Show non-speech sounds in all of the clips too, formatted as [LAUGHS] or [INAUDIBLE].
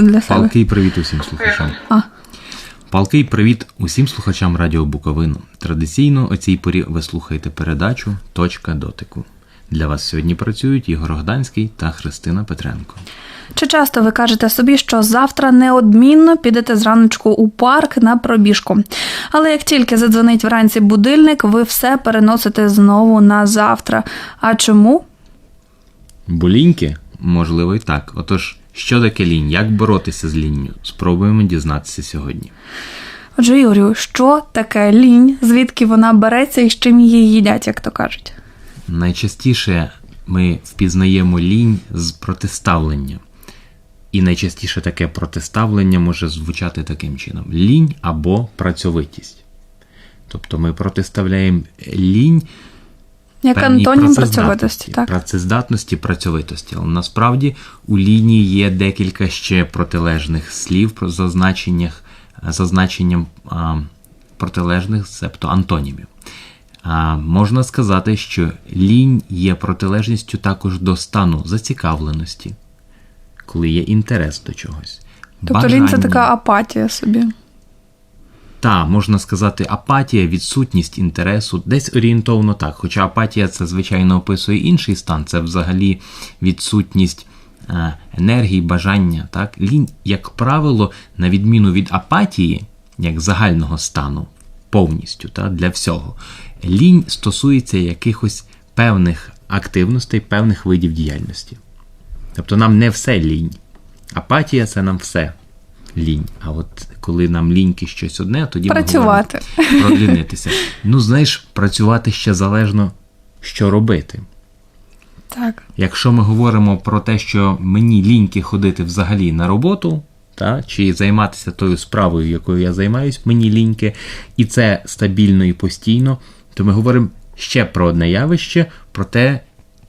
для себе. Палкий привіт усім слухачам. А. Палкий привіт усім слухачам Радіо Буковину. Традиційно о цій порі ви слухаєте передачу Точка дотику. Для вас сьогодні працюють Ігор Гданський та Христина Петренко. Чи часто ви кажете собі, що завтра неодмінно підете зраночку у парк на пробіжку? Але як тільки задзвонить вранці будильник, ви все переносите знову на завтра. А чому? Боліньки? Можливо, і так. Отож, що таке лінь? Як боротися з лінню? Спробуємо дізнатися сьогодні. Отже, Юрію, що таке лінь, звідки вона береться і з чим її їдять, як то кажуть? Найчастіше ми впізнаємо лінь з протиставлення. І найчастіше таке протиставлення може звучати таким чином: лінь або працьовитість. Тобто ми протиставляємо лінь Як певній антонім працьовитості, так? працездатності, працьовитості. Але насправді у лінії є декілька ще протилежних слів про зазначеннях, зазначенням а, протилежних, себто антонімів. А, можна сказати, що лінь є протилежністю також до стану зацікавленості, коли є інтерес до чогось. Тобто лінь це така апатія собі. Та, можна сказати, апатія, відсутність інтересу, десь орієнтовно так. Хоча апатія це, звичайно, описує інший стан, це взагалі відсутність е, енергії, бажання. Так? Лінь, як правило, на відміну від апатії, як загального стану, повністю та, для всього, лінь стосується якихось певних активностей, певних видів діяльності. Тобто нам не все лінь. Апатія це нам все лінь. А от коли нам ліньки щось одне, тоді Працювати. ми говоримо про лінитися. Ну, знаєш, працювати ще залежно, що робити. Так. Якщо ми говоримо про те, що мені ліньки ходити взагалі на роботу, та, чи займатися тою справою, якою я займаюсь, мені ліньки, і це стабільно і постійно, то ми говоримо ще про одне явище, про те,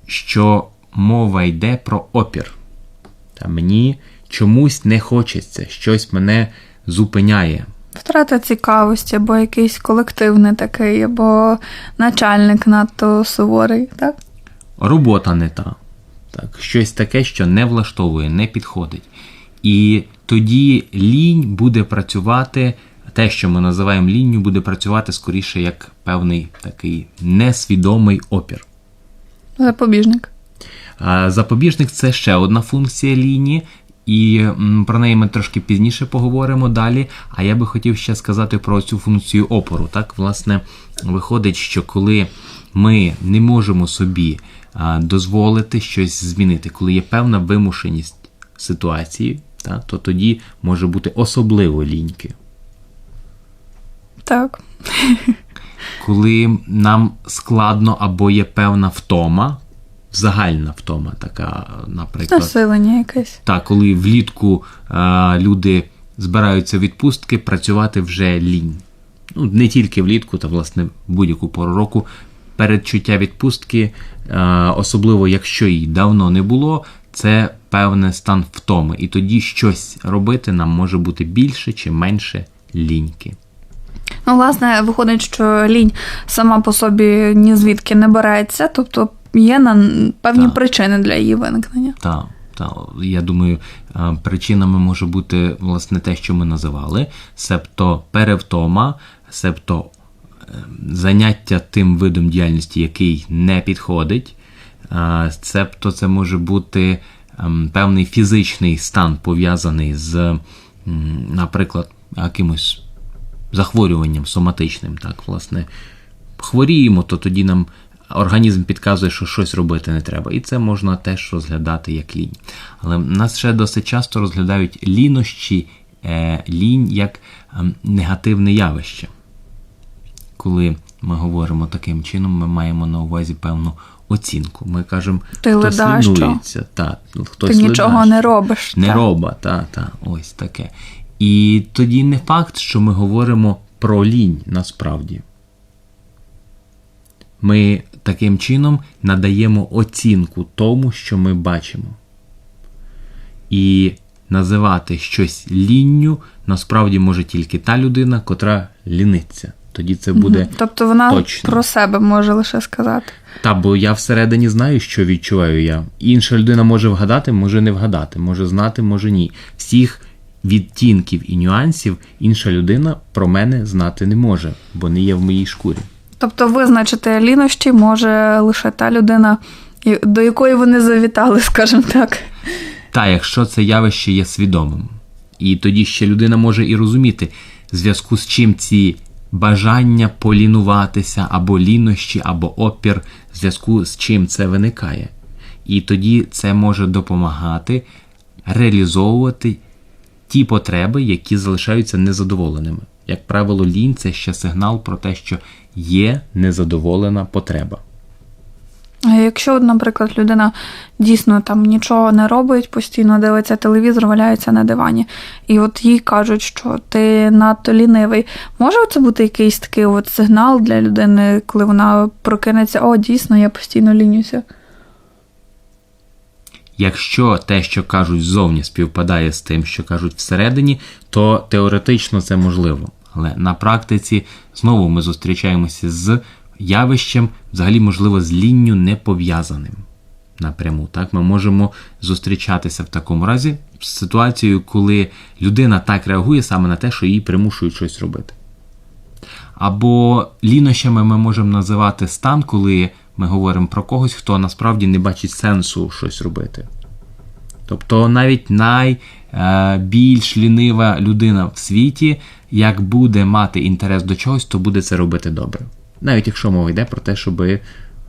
що мова йде про опір. Та мені чомусь не хочеться, щось мене зупиняє. Втрата цікавості, або якийсь колективний такий, або начальник надто суворий, так? робота не та. Так, щось таке, що не влаштовує, не підходить. І тоді лінь буде працювати, те, що ми називаємо лінню, буде працювати скоріше як певний такий несвідомий опір. Запобіжник. Запобіжник це ще одна функція лінії, і про неї ми трошки пізніше поговоримо далі. А я би хотів ще сказати про цю функцію опору. Так, власне, виходить, що коли ми не можемо собі дозволити щось змінити, коли є певна вимушеність ситуації, та, то тоді може бути особливо ліньки. Так. Коли нам складно або є певна втома, загальна втома, така, наприклад. Насилення якесь. Так, коли влітку е, люди збираються відпустки, працювати вже лінь. Ну, не тільки влітку, та власне будь-яку пору року. Передчуття відпустки, е, особливо якщо її давно не було, це певний стан втоми. І тоді щось робити нам може бути більше чи менше ліньки. Ну, власне, виходить, що лінь сама по собі ні звідки не береться, тобто є на певні Так. причини для її виникнення. Так, та, я думаю, е, причинами може бути власне те, що ми називали, себто перевтома, себто е, заняття тим видом діяльності, який не підходить, е, себто це може бути ем, певний фізичний стан пов'язаний з, наприклад, якимось захворюванням соматичним. Так, власне, хворіємо, то тоді нам організм підказує, що щось робити не треба. І це можна теж розглядати як лінь. Але нас ще досить часто розглядають лінощі, е, лінь як ем, негативне явище. Коли ми говоримо таким чином, ми маємо на увазі певну оцінку. Ми кажемо, Ти хтось лінується, та, хтось Ти нічого ледащо. не робиш. Не так. роба, та, та, ось таке. І тоді не факт, що ми говоримо про лінь насправді. Ми таким чином надаємо оцінку тому, що ми бачимо. І називати щось лінню насправді може тільки та людина, котра ліниться. Тоді це буде. Тобто вона точно. про себе може лише сказати. Та, бо я всередині знаю, що відчуваю я. Інша людина може вгадати, може не вгадати, може знати, може ні. Всіх відтінків і нюансів інша людина про мене знати не може, бо не є в моїй шкурі. Тобто визначити лінощі може лише та людина, до якої вони завітали, [LAUGHS] скажімо так. Та якщо це явище є свідомим. І тоді ще людина може і розуміти, в зв'язку з чим ці бажання полінуватися, або лінощі, або опір, в зв'язку з чим це виникає. І тоді це може допомагати реалізовувати ті потреби, які залишаються незадоволеними. Як правило, лінь це ще сигнал про те, що є незадоволена потреба. Якщо, наприклад, людина дійсно там нічого не робить, постійно дивиться телевізор, валяється на дивані, і от їй кажуть, що ти надто лінивий, може це бути якийсь такий от сигнал для людини, коли вона прокинеться, о, дійсно, я постійно лінюся. Якщо те, що кажуть ззовні, співпадає з тим, що кажуть всередині, то теоретично це можливо. Але на практиці знову ми зустрічаємося з явищем, взагалі, можливо, з лінню не пов'язаним напряму. Так, ми можемо зустрічатися в такому разі з ситуацією, коли людина так реагує саме на те, що їй примушують щось робити. Або лінощами ми можемо називати стан, коли ми говоримо про когось, хто насправді не бачить сенсу щось робити. Тобто навіть найбільш лінива людина в світі, як буде мати інтерес до чогось, то буде це робити добре. Навіть якщо мова йде про те, щоб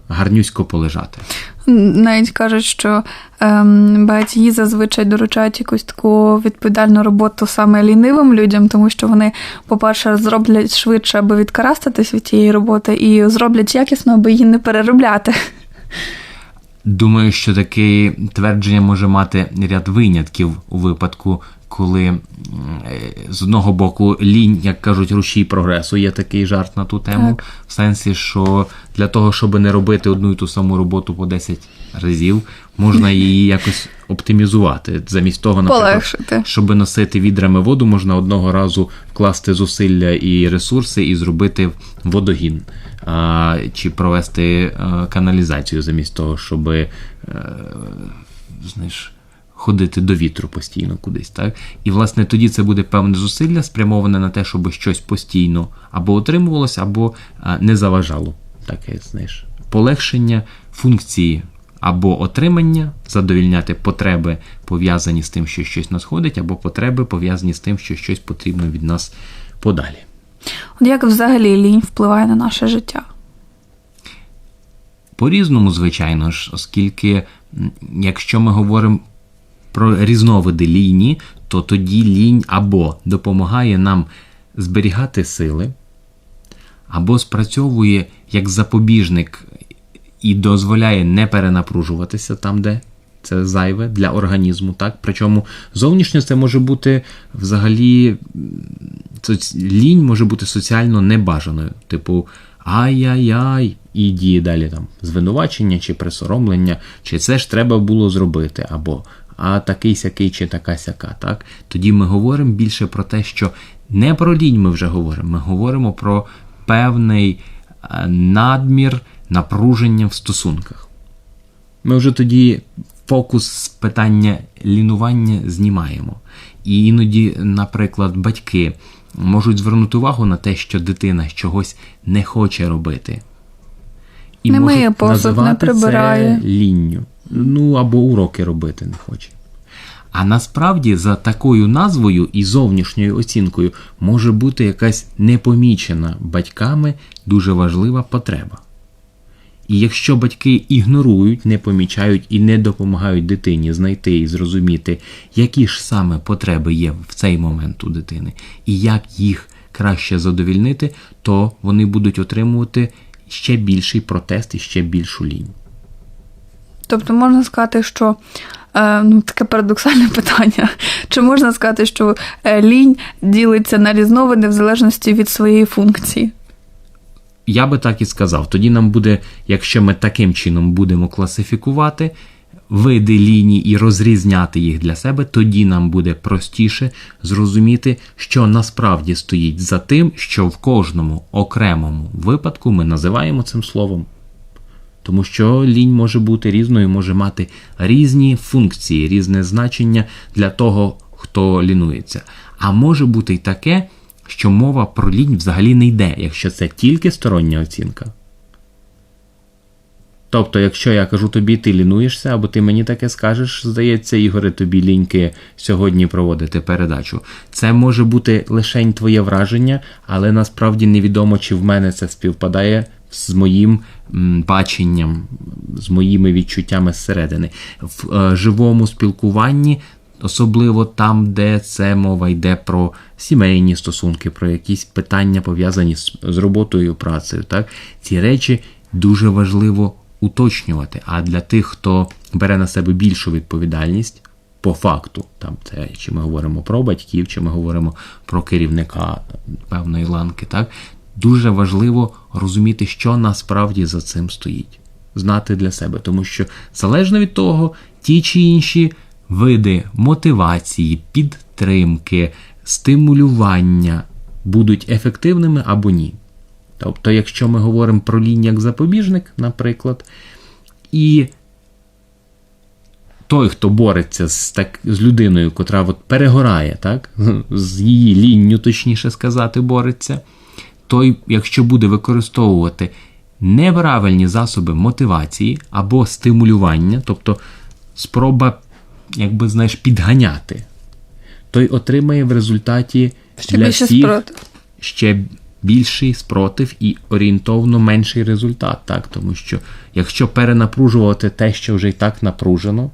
гарнюсько полежати. Навіть кажуть, що ем, багатії зазвичай доручають якусь таку відповідальну роботу саме лінивим людям, тому що вони, по-перше, зроблять швидше, аби відкарастатись від тієї роботи, і зроблять якісно, аби її не переробляти. Думаю, що таке твердження може мати ряд винятків у випадку, коли е, з одного боку лінь, як кажуть, рушій прогресу, є такий жарт на ту тему, Так. в сенсі, що для того, щоб не робити одну і ту саму роботу по 10 разів, можна [LAUGHS] її якось оптимізувати. Замість того, наприклад, Полегшити. щоб носити відрами воду, можна одного разу вкласти зусилля і ресурси і зробити водогін. А, чи провести а, каналізацію замість того, щоб е, знаєш, ходити до вітру постійно кудись. Так? І, власне, тоді це буде певне зусилля, спрямоване на те, щоб щось постійно або отримувалося, або не заважало. Таке, знаєш, полегшення функції або отримання, задовільняти потреби, пов'язані з тим, що щось надходить, або потреби пов'язані з тим, що щось потрібно від нас подалі. От як взагалі лінь впливає на наше життя? По-різному, звичайно ж, оскільки якщо ми говоримо про різновиди лінії, то тоді лінь або допомагає нам зберігати сили, або спрацьовує як запобіжник і дозволяє не перенапружуватися там, де це зайве для організму. Так? Причому зовнішньо це може бути взагалі лінь може бути соціально небажаною. Типу, ай-яй-яй, і діє далі там звинувачення чи присоромлення, чи це ж треба було зробити, або а такий сякий чи така сяка. Так? Тоді ми говоримо більше про те, що не про лінь ми вже говоримо, ми говоримо про певний е, надмір напруження в стосунках. Ми вже тоді фокус з питання лінування знімаємо. І іноді, наприклад, батьки можуть звернути увагу на те, що дитина чогось не хоче робити. І Не можуть миє посуд, не прибирає. Це лінню. Ну або уроки робити не хоче. А насправді за такою назвою і зовнішньою оцінкою може бути якась непомічена батьками дуже важлива потреба. І якщо батьки ігнорують, не помічають і не допомагають дитині знайти і зрозуміти, які ж саме потреби є в цей момент у дитини, і як їх краще задовільнити, то вони будуть отримувати ще більший протест і ще більшу лінь. Тобто можна сказати, що е, ну, таке парадоксальне [LAUGHS] питання. Чи можна сказати, що е, лінь ділиться на різновиди в залежності від своєї функції? Я би так і сказав. Тоді нам буде, якщо ми таким чином будемо класифікувати, види ліній і розрізняти їх для себе, тоді нам буде простіше зрозуміти, що насправді стоїть за тим, що в кожному окремому випадку ми називаємо цим словом. Тому що лінь може бути різною, може мати різні функції, різне значення для того, хто лінується. А може бути й таке, що мова про лінь взагалі не йде, якщо це тільки стороння оцінка. Тобто, якщо я кажу тобі, ти лінуєшся, або ти мені таке скажеш, здається, Ігоре, тобі ліньки сьогодні проводити передачу. Це може бути лишень твоє враження, але насправді невідомо, чи в мене це співпадає з моїм баченням, з моїми відчуттями зсередини. В е, живому спілкуванні, особливо там, де це мова йде про сімейні стосунки, про якісь питання пов'язані з, роботою працею. Так? Ці речі дуже важливо уточнювати. А для тих, хто бере на себе більшу відповідальність, по факту, там це чи ми говоримо про батьків, чи ми говоримо про керівника певної ланки, так дуже важливо розуміти, що насправді за цим стоїть, знати для себе, тому що залежно від того, ті чи інші види мотивації, підтримки, стимулювання будуть ефективними або ні. Тобто, якщо ми говоримо про лінь як запобіжник, наприклад, і той, хто бореться з, так, з людиною, котра от перегорає, так, [LAUGHS] з її лінню, точніше сказати, бореться, той, якщо буде використовувати неправильні засоби мотивації або стимулювання, тобто спроба, якби знаєш, підганяти, той отримає в результаті Ще для всіх спротив. ще більший спротив і орієнтовно менший результат. Так? Тому що якщо перенапружувати те, що вже і так напружено,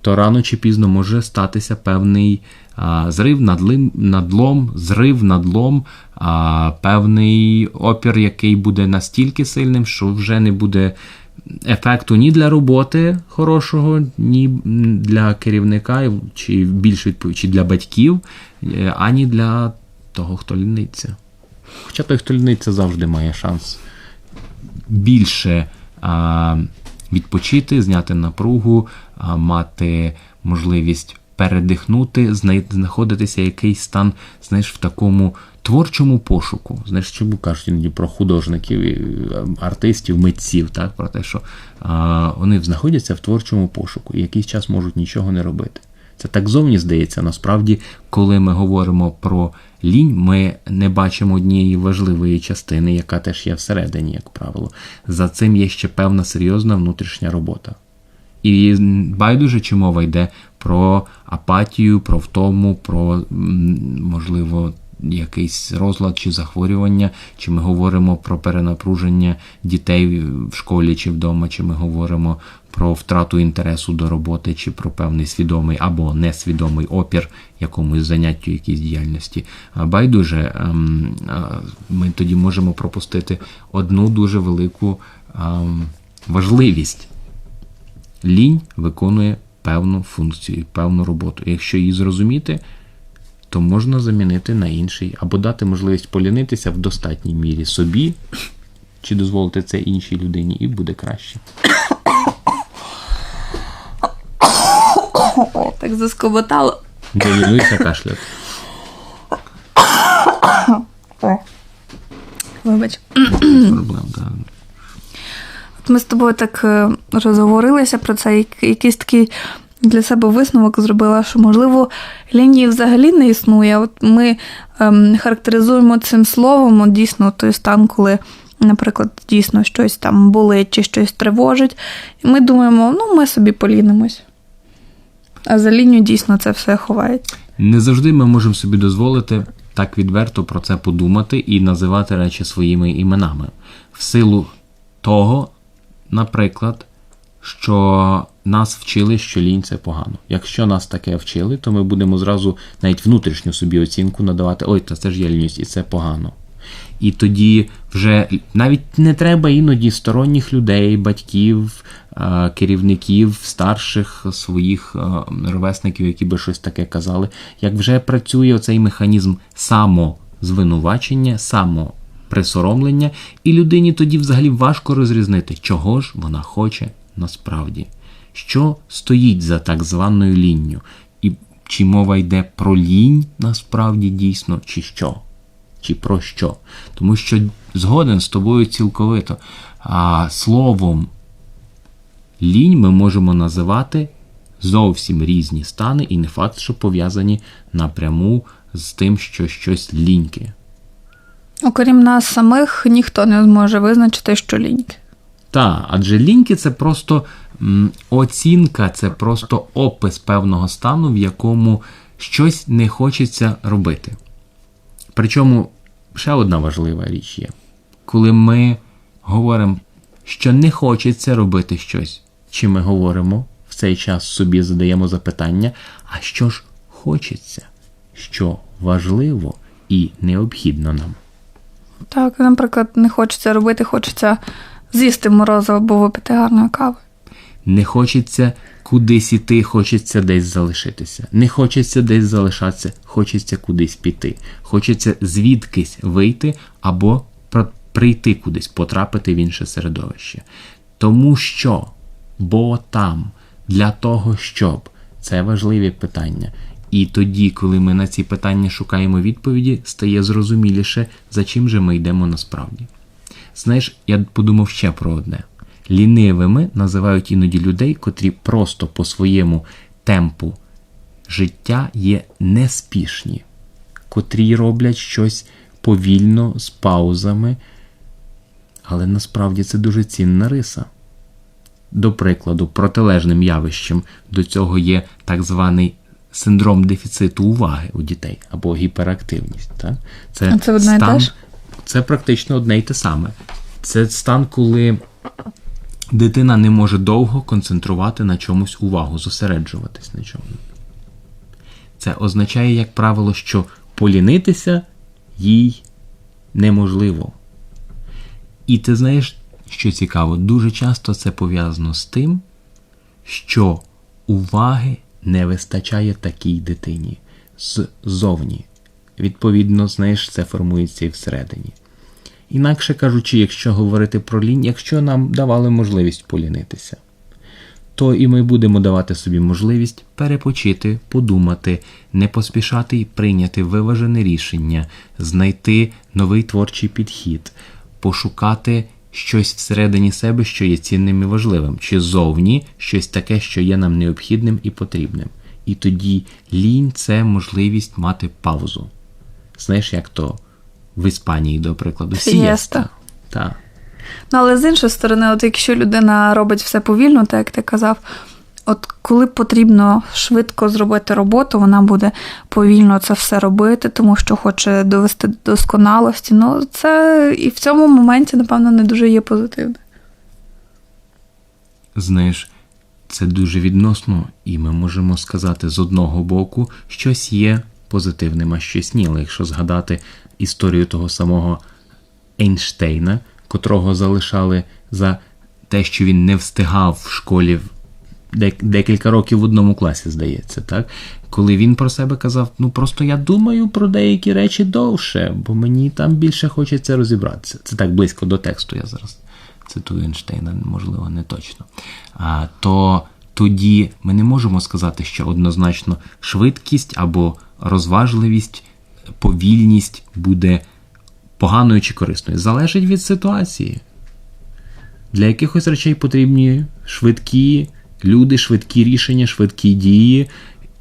то рано чи пізно може статися певний а, зрив, надлим, надлом, зрив, надлом, а, певний опір, який буде настільки сильним, що вже не буде ефекту ні для роботи хорошого, ні для керівника, чи більш відповідь, чи для батьків, е, ані для того, хто ліниться. Хоча той, хто ліниться, завжди має шанс більше а, відпочити, зняти напругу, а, мати можливість передихнути, знаходитися якийсь стан, знаєш, в такому творчому пошуку. Знаєш, чому кажуть іноді про художників, артистів, митців, так, про те, що а, вони знаходяться в творчому пошуку і якийсь час можуть нічого не робити. Це так зовні здається. Насправді, коли ми говоримо про лінь, ми не бачимо однієї важливої частини, яка теж є всередині, як правило. За цим є ще певна серйозна внутрішня робота. І байдуже, чи мова йде про апатію, про втому, про можливо. Якийсь розлад чи захворювання, чи ми говоримо про перенапруження дітей в школі чи вдома, чи ми говоримо про втрату інтересу до роботи, чи про певний свідомий або несвідомий опір якомусь заняттю, якійсь діяльності. Байдуже, ем, ми тоді можемо пропустити одну дуже велику ем, важливість. Лінь виконує певну функцію, певну роботу. Якщо її зрозуміти, то можна замінити на інший, або дати можливість полінитися в достатній мірі собі, чи дозволити це іншій людині, і буде краще. О, так заскоботало. Не лінуйся кашляти. Вибач. Проблем, так. От ми з тобою так е, розговорилися про це, якийсь такий для себе висновок зробила, що, можливо, лінії взагалі не існує. От ми ем, характеризуємо цим словом от, дійсно той стан, коли, наприклад, дійсно щось там болить чи щось тривожить. І ми думаємо, ну, ми собі полінимось. А за лінію дійсно це все ховається. Не завжди ми можемо собі дозволити так відверто про це подумати і називати речі своїми іменами. В силу того, наприклад, що нас вчили, що лінь це погано. Якщо нас таке вчили, то ми будемо зразу навіть внутрішню собі оцінку надавати: ой, та це ж є лінність, і це погано. І тоді вже навіть не треба іноді сторонніх людей, батьків, е, керівників, старших своїх е, ровесників, які би щось таке казали. Як вже працює оцей механізм самозвинувачення, самоприсоромлення, і людині тоді взагалі важко розрізнити, чого ж вона хоче насправді. Що стоїть за так званою лінню. І чи мова йде про лінь насправді дійсно, чи що? Чи про що? Тому що згоден з тобою цілковито. А словом лінь ми можемо називати зовсім різні стани, і не факт, що пов'язані напряму з тим, що щось ліньке. Окрім нас самих, ніхто не зможе визначити, що ліньки. Так, адже ліньки це просто оцінка, це просто опис певного стану, в якому щось не хочеться робити. Причому ще одна важлива річ є. Коли ми говоримо, що не хочеться робити щось, чи ми говоримо в цей час собі задаємо запитання, а що ж хочеться, що важливо і необхідно нам. Так, наприклад, не хочеться робити, хочеться з'їсти морозиво або випити гарної кави. Не хочеться кудись іти, хочеться десь залишитися. Не хочеться десь залишатися, хочеться кудись піти. Хочеться звідкись вийти або прийти кудись, потрапити в інше середовище. Тому що, бо там, для того, щоб це важливі питання. І тоді, коли ми на ці питання шукаємо відповіді, стає зрозуміліше, за чим же ми йдемо насправді. Знаєш, я подумав ще про одне. Лінивими називають іноді людей, котрі просто по своєму темпу життя є неспішні, котрі роблять щось повільно, з паузами, але насправді це дуже цінна риса. До прикладу, протилежним явищем до цього є так званий синдром дефіциту уваги у дітей або гіперактивність. Так? Це, А це одне і те стан, ж? це практично одне й те саме. Це стан, коли дитина не може довго концентрувати на чомусь увагу, зосереджуватись на чомусь. Це означає, як правило, що полінитися їй неможливо. І ти знаєш, що цікаво, дуже часто це пов'язано з тим, що уваги не вистачає такій дитині ззовні. Відповідно, знаєш, це формується і всередині. Інакше кажучи, якщо говорити про лінь, якщо нам давали можливість полінитися, то і ми будемо давати собі можливість перепочити, подумати, не поспішати і прийняти виважене рішення, знайти новий творчий підхід, пошукати щось всередині себе, що є цінним і важливим, чи зовні щось таке, що є нам необхідним і потрібним. І тоді лінь це можливість мати паузу. Знаєш, як то в Іспанії, до прикладу, Сієста. Так. Ну, але з іншої сторони, от якщо людина робить все повільно, так як ти казав, от коли потрібно швидко зробити роботу, вона буде повільно це все робити, тому що хоче довести до досконалості. Ну, це і в цьому моменті, напевно, не дуже є позитивно. Знаєш, це дуже відносно, і ми можемо сказати з одного боку, щось є позитивним, а щось ні. Але якщо згадати історію того самого Ейнштейна, котрого залишали за те, що він не встигав в школі декілька років в одному класі, здається, так? Коли він про себе казав, ну просто я думаю про деякі речі довше, бо мені там більше хочеться розібратися. Це так близько до тексту я зараз цитую Ейнштейна, можливо, не точно. А, то тоді ми не можемо сказати, що однозначно швидкість або розважливість, повільність буде поганою чи корисною. Залежить від ситуації. Для якихось речей потрібні швидкі люди, швидкі рішення, швидкі дії,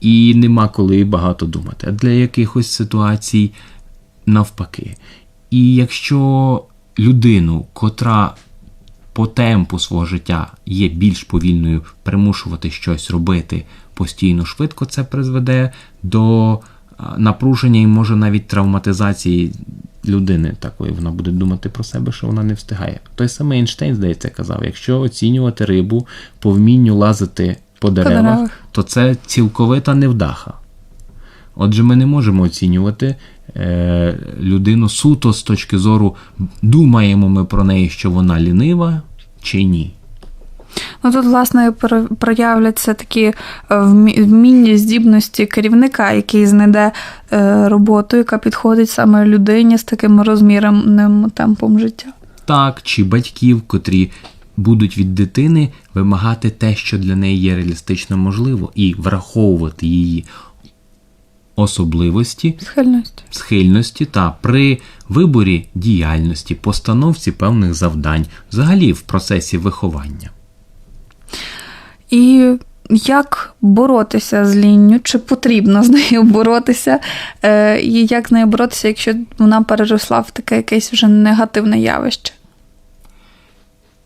і нема коли багато думати. А для якихось ситуацій навпаки. І якщо людину, котра по темпу свого життя є більш повільною, примушувати щось робити постійно швидко, це призведе до напруження і може навіть травматизації людини такої. Вона буде думати про себе, що вона не встигає. Той самий Ейнштейн, здається, казав: якщо оцінювати рибу по вмінню лазити по деревах, деревах. то це цілковита невдаха. Отже, ми не можемо оцінювати е, людину суто з точки зору, думаємо ми про неї, що вона лінива чи ні. Ну тут, власне, про- проявляться такі е, вміння, здібності керівника, який знайде е, роботу, яка підходить саме людині з таким розмірним темпом життя. Так, чи батьків, котрі будуть від дитини вимагати те, що для неї є реалістично можливо, і враховувати її особливості, Схильності. схильності та при виборі діяльності, постановці певних завдань, взагалі в процесі виховання. І як боротися з лінню? Чи потрібно з нею боротися? Е, І як з нею боротися, якщо вона переросла в таке якесь вже негативне явище?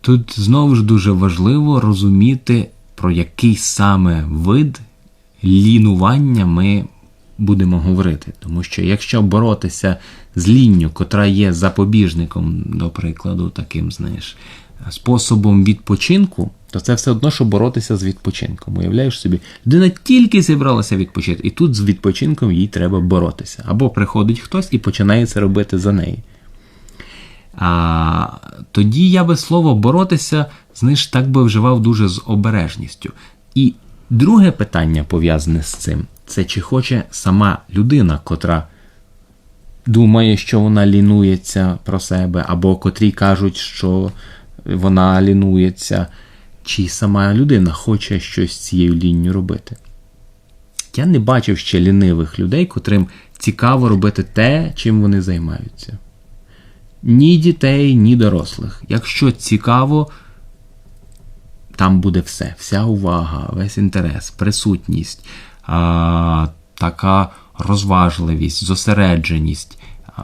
Тут знову ж дуже важливо розуміти, про який саме вид лінування ми будемо говорити. Тому що якщо боротися з лінню, котра є запобіжником, до прикладу, таким, знаєш, способом відпочинку, то це все одно, що боротися з відпочинком. Уявляєш собі, людина тільки зібралася відпочити, і тут з відпочинком їй треба боротися. Або приходить хтось і починає це робити за неї. А, тоді я би слово боротися, знаєш, так би вживав дуже з обережністю. І друге питання пов'язане з цим це чи хоче сама людина, котра думає, що вона лінується про себе, або котрі кажуть, що вона лінується, чи сама людина хоче щось з цією лінню робити. Я не бачив ще лінивих людей, котрим цікаво робити те, чим вони займаються ні дітей, ні дорослих. Якщо цікаво, там буде все, вся увага, весь інтерес, присутність, а, така розважливість, зосередженість, а,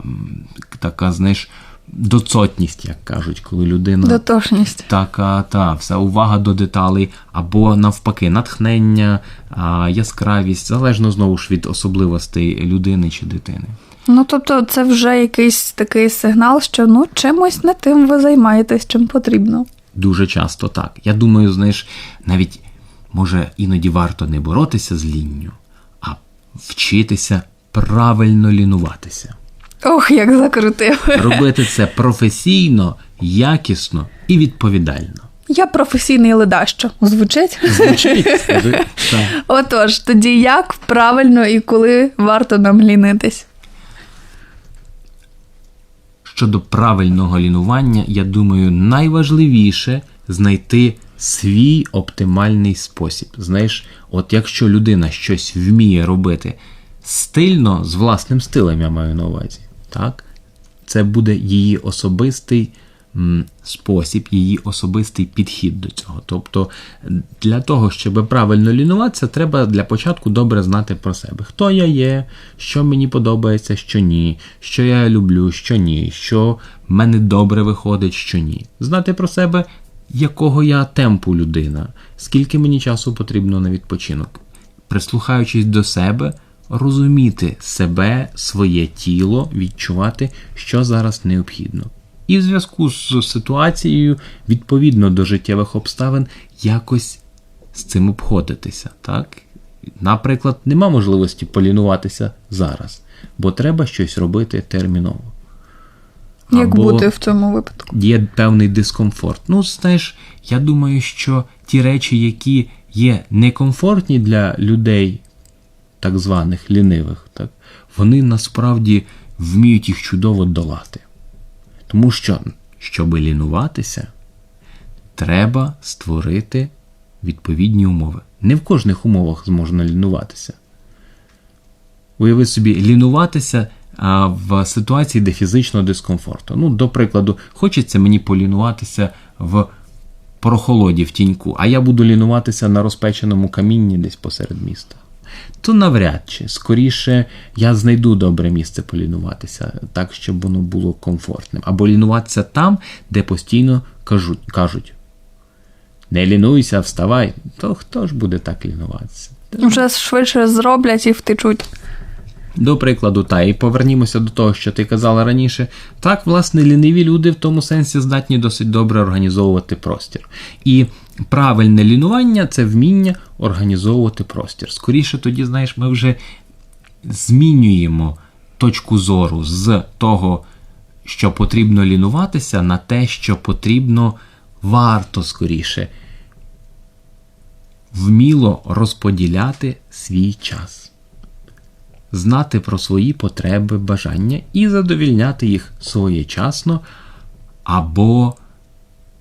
така, знаєш, доцотність, як кажуть, коли людина. Дотошність. Така, та, вся увага до деталей, або навпаки, натхнення, а, яскравість, залежно знову ж від особливостей людини чи дитини. Ну, тобто, це вже якийсь такий сигнал, що ну чимось не тим ви займаєтесь, чим потрібно. Дуже часто так. Я думаю, знаєш, навіть може іноді варто не боротися з лінню, а вчитися правильно лінуватися. Ох, як закрутив. Робити це професійно, якісно і відповідально. Я професійний ледащо. Звучить? Звучить? [LAUGHS] Отож, тоді як правильно і коли варто нам лінитись? Щодо правильного лінування, я думаю, найважливіше знайти свій оптимальний спосіб. Знаєш, от якщо людина щось вміє робити стильно, з власним стилем, я маю на увазі, так? Це буде її особистий спосіб, її особистий підхід до цього. Тобто, для того, щоб правильно лінуватися, треба для початку добре знати про себе. Хто я є, що мені подобається, що ні, що я люблю, що ні, що в мене добре виходить, що ні. Знати про себе, якого я темпу людина, скільки мені часу потрібно на відпочинок. Прислухаючись до себе, розуміти себе, своє тіло, відчувати, що зараз необхідно. І в зв'язку з ситуацією, відповідно до життєвих обставин, якось з цим обходитися. Так? Наприклад, нема можливості полінуватися зараз, бо треба щось робити терміново. Як бути в цьому випадку? є певний дискомфорт. Ну, знаєш, я думаю, що ті речі, які є некомфортні для людей, так званих лінивих, так, вони насправді вміють їх чудово долати. Тому що, щоб лінуватися, треба створити відповідні умови. Не в кожних умовах можна лінуватися. Уяви собі, лінуватися а, в ситуації, де фізично дискомфорту. Ну, до прикладу, хочеться мені полінуватися в прохолоді в тіньку, а я буду лінуватися на розпеченому камінні десь посеред міста. То навряд чи, скоріше, я знайду добре місце полінуватися, так, щоб воно було комфортним. Або лінуватися там, де постійно кажуть, кажуть не лінуйся, вставай. То хто ж буде так лінуватися? Вже швидше зроблять і втечуть. До прикладу, та і повернімося до того, що ти казала раніше. Так, власне, ліниві люди в тому сенсі здатні досить добре організовувати простір. І правильне лінування це вміння організовувати простір. Скоріше тоді, знаєш, ми вже змінюємо точку зору з того, що потрібно лінуватися, на те, що потрібно варто скоріше вміло розподіляти свій час знати про свої потреби, бажання і задовільняти їх своєчасно або.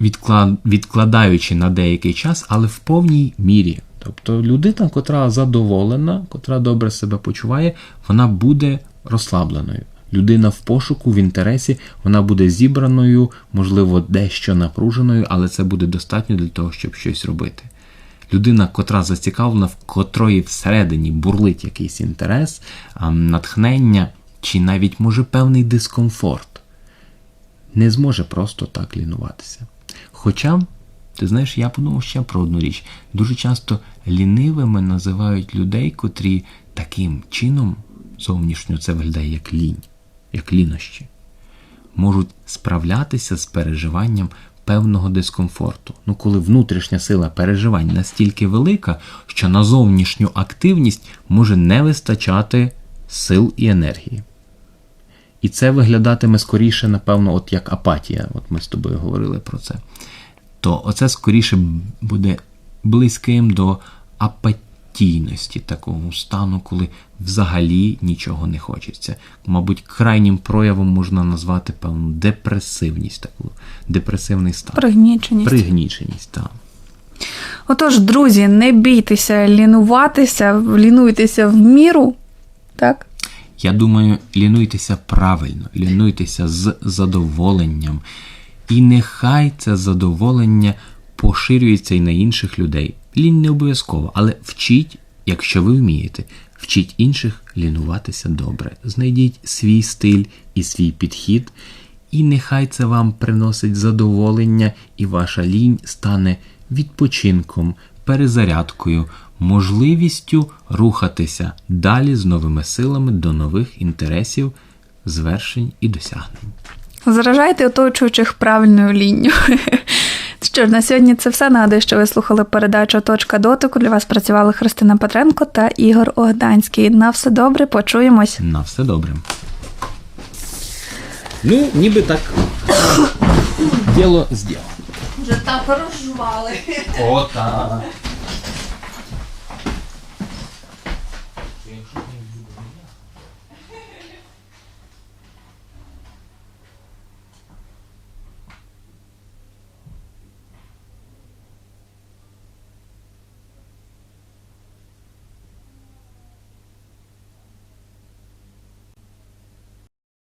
Відкладаючи на деякий час, але в повній мірі. Тобто людина, котра задоволена, котра добре себе почуває, вона буде розслабленою. Людина в пошуку, в інтересі, вона буде зібраною, можливо, дещо напруженою, але це буде достатньо для того, щоб щось робити. Людина, котра зацікавлена, в котрої всередині бурлить якийсь інтерес, натхнення чи навіть може певний дискомфорт, не зможе просто так лінуватися. Хоча, ти знаєш, я подумав ще про одну річ. Дуже часто лінивими називають людей, котрі таким чином зовнішньо це виглядає як лінь, як лінощі, можуть справлятися з переживанням певного дискомфорту. Ну, коли внутрішня сила переживань настільки велика, що на зовнішню активність може не вистачати сил і енергії. І це виглядатиме скоріше, напевно, от як апатія. От ми з тобою говорили про це. То оце скоріше буде близьким до апатійності, такого стану, коли взагалі нічого не хочеться. Мабуть, крайнім проявом можна назвати певну депресивність, таку депресивний стан. Пригніченість. Пригніченість, так. Отож, друзі, не бійтеся лінуватися, лінуйтеся в міру. Так? Я думаю, лінуйтеся правильно, лінуйтеся з задоволенням. І нехай це задоволення поширюється і на інших людей. Лінь не обов'язково, але вчіть, якщо ви вмієте, вчіть інших лінуватися добре. Знайдіть свій стиль і свій підхід, і нехай це вам приносить задоволення, і ваша лінь стане відпочинком, перезарядкою, можливістю рухатися далі з новими силами до нових інтересів, звершень і досягнень. Заражайте оточуючих правильною лінню. [LAUGHS] Що ж, на сьогодні це все. Нагадую, що ви слухали передачу Точка дотику. Для вас працювали Христина Петренко та Ігор Огданський. На все добре, почуємось. На все добре. Ну, ніби так. [COUGHS] Діло зділо. Вже так порожували. О, так.